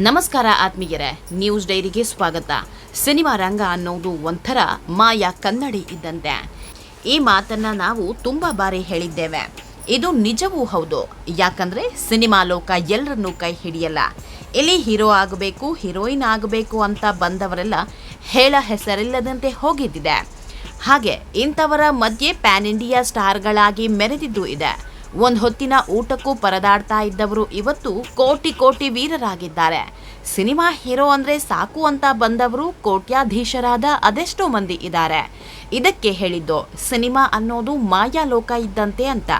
ನಮಸ್ಕಾರ ಆತ್ಮೀಯರೇ, ನ್ಯೂಸ್ ಡೈರಿಗೆ ಸ್ವಾಗತ. ಸಿನಿಮಾ ರಂಗ ಅನ್ನೋದು ಒಂಥರ ಮಾಯಾ ಕನ್ನಡಿ ಇದ್ದಂತೆ. ಈ ಮಾತನ್ನ ನಾವು ತುಂಬಾ ಬಾರಿ ಹೇಳಿದ್ದೇವೆ. ಇದು ನಿಜವೂ ಹೌದು. ಯಾಕಂದ್ರೆ ಸಿನಿಮಾ ಲೋಕ ಎಲ್ಲರನ್ನೂ ಕೈ ಹಿಡಿಯಲ್ಲ. ಇಲ್ಲಿ ಹೀರೋ ಆಗಬೇಕು, ಹೀರೋಯಿನ್ ಆಗಬೇಕು ಅಂತ ಬಂದವರೆಲ್ಲ ಹೇಳ ಹೆಸರಿಲ್ಲದಂತೆ ಹೋಗಿದ್ದಿದೆ. ಹಾಗೆ ಇಂಥವರ ಮಧ್ಯೆ ಪ್ಯಾನ್ ಇಂಡಿಯಾ ಸ್ಟಾರ್ಗಳಾಗಿ ಮೆರೆದಿದ್ದು ಇದೆ. ಒಂದ್ ಹೊತ್ತಿನ ಊಟಕ್ಕೂ ಪರದಾಡ್ತಾ ಇದ್ದವರು ಇವತ್ತು ಕೋಟಿ ಕೋಟಿ ವೀರರಾಗಿದ್ದಾರೆ. ಸಿನಿಮಾ ಹೀರೋ ಅಂದ್ರೆ ಸಾಕು ಅಂತ ಬಂದವರು ಕೋಟ್ಯಾಧೀಶರಾದ ಅದೆಷ್ಟೋ ಮಂದಿ ಇದ್ದಾರೆ. ಇದಕ್ಕೆ ಹೇಳಿದ್ದು, ಸಿನಿಮಾ ಅನ್ನೋದು ಮಾಯಾ ಲೋಕ ಇದ್ದಂತೆ ಅಂತ.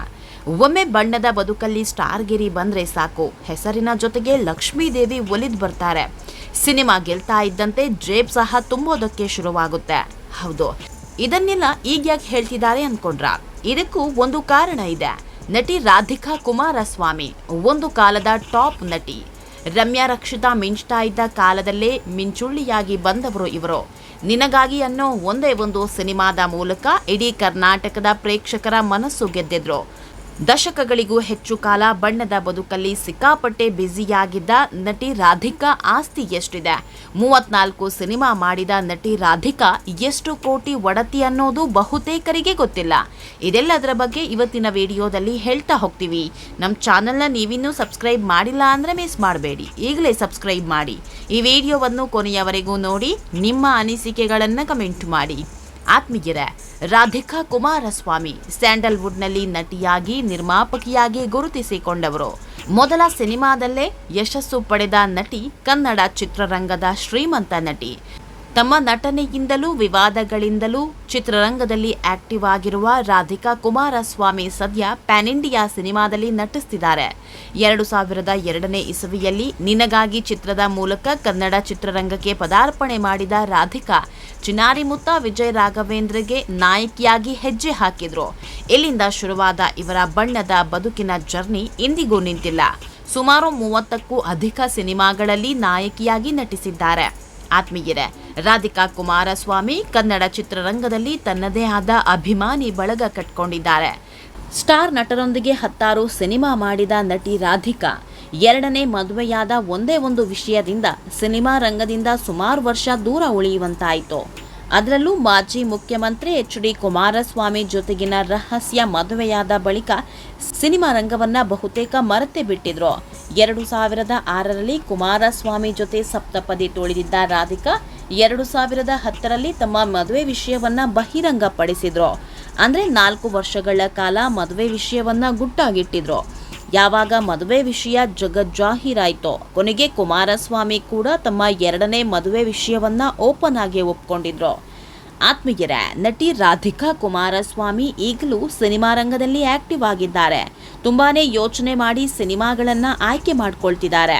ಒಮ್ಮೆ ಬಣ್ಣದ ಬದುಕಲ್ಲಿ ಸ್ಟಾರ್ಗಿರಿ ಬಂದ್ರೆ ಸಾಕು. ಹೆಸರಿನ ಜೊತೆಗೆ ಲಕ್ಷ್ಮೀದೇವಿ ಒಲಿದ್ ಬರ್ತಾರೆ. ಸಿನಿಮಾ ಗೆಲ್ತಾ ಇದ್ದಂತೆ ಜೇಬ್ ಸಹ ತುಂಬೋದಕ್ಕೆ ಶುರುವಾಗುತ್ತೆ. ಹೌದು. ಇದನ್ನೆಲ್ಲ ಈಗ ಯಾಕೆ ಹೇಳ್ತಿದ್ದಾರೆ ಅನ್ಕೊಂಡ್ರ? ಇದಕ್ಕೂ ಒಂದು ಕಾರಣ ಇದೆ. ನಟಿ ರಾಧಿಕಾ ಕುಮಾರಸ್ವಾಮಿ, ಒಂದು ಕಾಲದ ಟಾಪ್ ನಟಿ. ರಮ್ಯಾ ರಕ್ಷಿತಾ ಮಿಂಚ್ತಾ ಇದ್ದ ಕಾಲದಲ್ಲೇ ಮಿಂಚುಳ್ಳಿಯಾಗಿ ಬಂದವರು ಇವರು. ನಿನಗಾಗಿ ಅನ್ನೋ ಒಂದೇ ಒಂದು ಸಿನಿಮಾದ ಮೂಲಕ ಇಡೀ ಕರ್ನಾಟಕದ ಪ್ರೇಕ್ಷಕರ ಮನಸ್ಸು ಗೆದ್ದಿದ್ರು. ದಶಕಗಳಿಗೂ ಹೆಚ್ಚು ಕಾಲ ಬಣ್ಣದ ಬದುಕಲ್ಲಿ ಸಿಕ್ಕಾಪಟ್ಟೆ ಬ್ಯುಸಿಯಾಗಿದ್ದ ನಟಿ ರಾಧಿಕಾ ಆಸ್ತಿ ಎಷ್ಟಿದೆ? ಮೂವತ್ನಾಲ್ಕು ಸಿನಿಮಾ ಮಾಡಿದ ನಟಿ ರಾಧಿಕಾ ಎಷ್ಟು ಕೋಟಿ ಒಡತಿ ಅನ್ನೋದು ಬಹುತೇಕರಿಗೆ ಗೊತ್ತಿಲ್ಲ. ಇದೆಲ್ಲದರ ಬಗ್ಗೆ ಇವತ್ತಿನ ವಿಡಿಯೋದಲ್ಲಿ ಹೇಳ್ತಾ ಹೋಗ್ತೀವಿ. ನಮ್ಮ ಚಾನೆಲ್ನ ನೀವಿನ್ನೂ ಸಬ್ಸ್ಕ್ರೈಬ್ ಮಾಡಿಲ್ಲ ಅಂದರೆ ಮಿಸ್ ಮಾಡಬೇಡಿ. ಈಗಲೇ ಸಬ್ಸ್ಕ್ರೈಬ್ ಮಾಡಿ. ಈ ವಿಡಿಯೋವನ್ನು ಕೊನೆಯವರೆಗೂ ನೋಡಿ, ನಿಮ್ಮ ಅನಿಸಿಕೆಗಳನ್ನು ಕಮೆಂಟ್ ಮಾಡಿ. ಆತ್ಮೀಯರೇ, ರಾಧಿಕಾ ಕುಮಾರಸ್ವಾಮಿ ಸ್ಯಾಂಡಲ್ವುಡ್ನಲ್ಲಿ ನಟಿಯಾಗಿ, ನಿರ್ಮಾಪಕಿಯಾಗಿ ಗುರುತಿಸಿಕೊಂಡವರು. ಮೊದಲ ಸಿನಿಮಾದಲ್ಲೇ ಯಶಸ್ಸು ಪಡೆದ ನಟಿ, ಕನ್ನಡ ಚಿತ್ರರಂಗದ ಶ್ರೀಮಂತ ನಟಿ. ತಮ್ಮ ನಟನೆಯಿಂದಲೂ, ವಿವಾದಗಳಿಂದಲೂ ಚಿತ್ರರಂಗದಲ್ಲಿ ಆಕ್ಟಿವ್ ಆಗಿರುವ ರಾಧಿಕಾ ಕುಮಾರಸ್ವಾಮಿ ಸದ್ಯ ಪ್ಯಾನ್ ಇಂಡಿಯಾ ಸಿನಿಮಾದಲ್ಲಿ ನಟಿಸ್ತಿದ್ದಾರೆ. ಎರಡು ಸಾವಿರದ ಎರಡನೇ ಇಸವಿಯಲ್ಲಿ ನಿನಗಾಗಿ ಚಿತ್ರದ ಮೂಲಕ ಕನ್ನಡ ಚಿತ್ರರಂಗಕ್ಕೆ ಪದಾರ್ಪಣೆ ಮಾಡಿದ ರಾಧಿಕಾ ಚಿನಾರಿ ಮುತ್ತ ವಿಜಯ್ ರಾಘವೇಂದ್ರಗೆ ನಾಯಕಿಯಾಗಿ ಹೆಜ್ಜೆ ಹಾಕಿದ್ರು. ಇಲ್ಲಿಂದ ಶುರುವಾದ ಇವರ ಬಣ್ಣದ ಬದುಕಿನ ಜರ್ನಿ ಇಂದಿಗೂ ನಿಂತಿಲ್ಲ. ಸುಮಾರು ಮೂವತ್ತಕ್ಕೂ ಅಧಿಕ ಸಿನಿಮಾಗಳಲ್ಲಿ ನಾಯಕಿಯಾಗಿ ನಟಿಸಿದ್ದಾರೆ. ಆತ್ಮೀಯರೇ, ರಾಧಿಕಾ ಕುಮಾರಸ್ವಾಮಿ ಕನ್ನಡ ಚಿತ್ರರಂಗದಲ್ಲಿ ತನ್ನದೇ ಆದ ಅಭಿಮಾನಿ ಬಳಗ ಕಟ್ಕೊಂಡಿದ್ದಾರೆ. ಸ್ಟಾರ್ ನಟರೊಂದಿಗೆ ಹತ್ತಾರು ಸಿನಿಮಾ ಮಾಡಿದ ನಟಿ ರಾಧಿಕಾ ಎರಡನೇ ಮದುವೆಯಾದ ಒಂದೇ ಒಂದು ವಿಷಯದಿಂದ ಸಿನಿಮಾ ರಂಗದಿಂದ ಸುಮಾರು ವರ್ಷ ದೂರ ಉಳಿಯುವಂತಾಯಿತು. ಅದರಲ್ಲೂ ಮಾಜಿ ಮುಖ್ಯಮಂತ್ರಿ ಎಚ್ ಡಿ ಕುಮಾರಸ್ವಾಮಿ ಜೊತೆಗಿನ ರಹಸ್ಯ ಮದುವೆಯಾದ ಬಳಿಕ ಸಿನಿಮಾ ರಂಗವನ್ನ ಬಹುತೇಕ ಮರೆತೇ ಬಿಟ್ಟಿದ್ರು. ಎರಡು ಸಾವಿರದ ಆರರಲ್ಲಿ ಕುಮಾರಸ್ವಾಮಿ ಜೊತೆ ಸಪ್ತಪದಿ ತುಳಿದಿದ್ದ ರಾಧಿಕಾ ಎರಡು ಸಾವಿರದ ಹತ್ತರಲ್ಲಿ ತಮ್ಮ ಮದುವೆ ವಿಷಯವನ್ನ ಬಹಿರಂಗಪಡಿಸಿದ್ರು. ಅಂದ್ರೆ ನಾಲ್ಕು ವರ್ಷಗಳ ಕಾಲ ಮದುವೆ ವಿಷಯವನ್ನ ಗುಟ್ಟಾಗಿಟ್ಟಿದ್ರು. ಯಾವಾಗ ಮದುವೆ ವಿಷಯ ಜಗಜ್ಜಾಹೀರಾಯ್ತೋ, ಕೊನೆಗೆ ಕುಮಾರಸ್ವಾಮಿ ಕೂಡ ತಮ್ಮ ಎರಡನೇ ಮದುವೆ ವಿಷಯವನ್ನ ಓಪನ್ ಆಗಿ ಒಪ್ಕೊಂಡಿದ್ರು. ಆತ್ಮೀಯರ, ನಟಿ ರಾಧಿಕಾ ಕುಮಾರಸ್ವಾಮಿ ಈಗಲೂ ಸಿನಿಮಾ ರಂಗದಲ್ಲಿ ಆಕ್ಟಿವ್ ಆಗಿದ್ದಾರೆ. ತುಂಬಾನೇ ಯೋಚನೆ ಮಾಡಿ ಸಿನಿಮಾಗಳನ್ನ ಆಯ್ಕೆ ಮಾಡ್ಕೊಳ್ತಿದ್ದಾರೆ.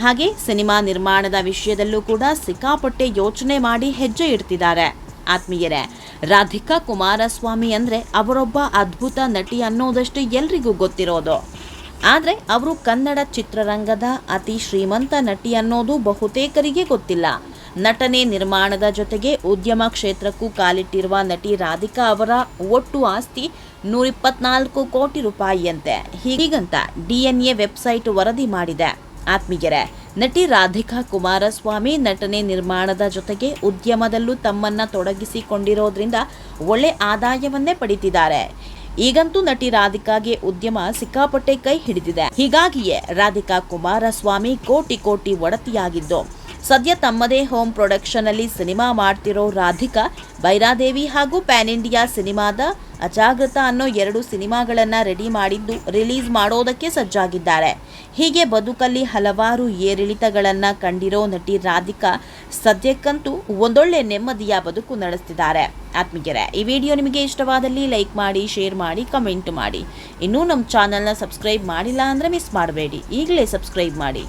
ಹಾಗೆ ಸಿನಿಮಾ ನಿರ್ಮಾಣದ ವಿಷಯದಲ್ಲೂ ಕೂಡ ಸಿಕ್ಕಾಪಟ್ಟೆ ಯೋಚನೆ ಮಾಡಿ ಹೆಜ್ಜೆ ಇಡ್ತಿದ್ದಾರೆ. ಆತ್ಮೀಯರೇ, ರಾಧಿಕಾ ಕುಮಾರಸ್ವಾಮಿ ಅಂದ್ರೆ ಅವರೊಬ್ಬ ಅದ್ಭುತ ನಟಿ ಅನ್ನೋದಷ್ಟು ಎಲ್ರಿಗೂ ಗೊತ್ತಿರೋದು. ಆದರೆ ಅವರು ಕನ್ನಡ ಚಿತ್ರರಂಗದ ಅತಿ ಶ್ರೀಮಂತ ನಟಿ ಅನ್ನೋದು ಬಹುತೇಕರಿಗೆ ಗೊತ್ತಿಲ್ಲ. ನಟನೆ ನಿರ್ಮಾಣದ ಜೊತೆಗೆ ಉದ್ಯಮ ಕ್ಷೇತ್ರಕ್ಕೂ ಕಾಲಿಟ್ಟಿರುವ ನಟಿ ರಾಧಿಕಾ ಅವರ ಒಟ್ಟು ಆಸ್ತಿ ನೂರಿಪ್ಪತ್ನಾಲ್ಕು ಕೋಟಿ ರೂಪಾಯಿಯಂತೆ. ಹೀಗಂತ ಡಿಎನ್ಎ ವೆಬ್ಸೈಟ್ ವರದಿ ಮಾಡಿದೆ. ಆತ್ಮೀಗೆರೆ ನಟಿ ರಾಧಿಕಾ ಕುಮಾರಸ್ವಾಮಿ ನಟನೆ ನಿರ್ಮಾಣದ ಜೊತೆಗೆ ಉದ್ಯಮದಲ್ಲೂ ತಮ್ಮನ್ನ ತೊಡಗಿಸಿಕೊಂಡಿರೋದ್ರಿಂದ ಒಳ್ಳೆ ಆದಾಯವನ್ನೇ ಪಡಿತಿದ್ದಾರೆ. ಈಗಂತೂ ನಟಿ ರಾಧಿಕಾಗೆ ಉದ್ಯಮ ಸಿಕ್ಕಾಪಟ್ಟೆ ಕೈ ಹಿಡಿದಿದೆ. ಹೀಗಾಗಿಯೇ ರಾಧಿಕಾ ಕುಮಾರಸ್ವಾಮಿ ಕೋಟಿ ಕೋಟಿ ಒಡತಿಯಾಗಿದ್ದು ಸದ್ಯ ತಮ್ಮದೇ ಹೋಮ್ ಪ್ರೊಡಕ್ಷನ್ ಅಲ್ಲಿ ಸಿನಿಮಾ ಮಾಡ್ತಿರೋ ರಾಧಿಕಾ, ಬೈರಾದೇವಿ ಹಾಗೂ ಪ್ಯಾನ್ ಇಂಡಿಯಾ ಸಿನಿಮಾದ ಅಜಾಗೃತ ಅನ್ನೋ ಎರಡು ಸಿನಿಮಾಗಳನ್ನ ರೆಡಿ ಮಾಡಿದ್ದು, ರಿಲೀಸ್ ಮಾಡೋದಕ್ಕೆ ಸಜ್ಜಾಗಿದ್ದಾರೆ. ಹೀಗೆ ಬದುಕಲ್ಲಿ ಹಲವಾರು ಏರಿಳಿತಗಳನ್ನ ಕಂಡಿರೋ ನಟಿ ರಾಧಿಕಾ ಸದ್ಯಕ್ಕಂತೂ ಒಂದೊಳ್ಳೆ ನೆಮ್ಮದಿಯ ಬದುಕು ನಡೆಸ್ತಿದ್ದಾರೆ. ಆತ್ಮೀಯರೇ, ಈ ವಿಡಿಯೋ ನಿಮಗೆ ಇಷ್ಟವಾದಲ್ಲಿ ಲೈಕ್ ಮಾಡಿ, ಶೇರ್ ಮಾಡಿ, ಕಮೆಂಟ್ ಮಾಡಿ. ಇನ್ನೂ ನಮ್ಮ ಚಾನಲ್ನ ಸಬ್ಸ್ಕ್ರೈಬ್ ಮಾಡಿಲ್ಲ ಅಂದರೆ ಮಿಸ್ ಮಾಡಬೇಡಿ. ಈಗಲೇ ಸಬ್ಸ್ಕ್ರೈಬ್ ಮಾಡಿ.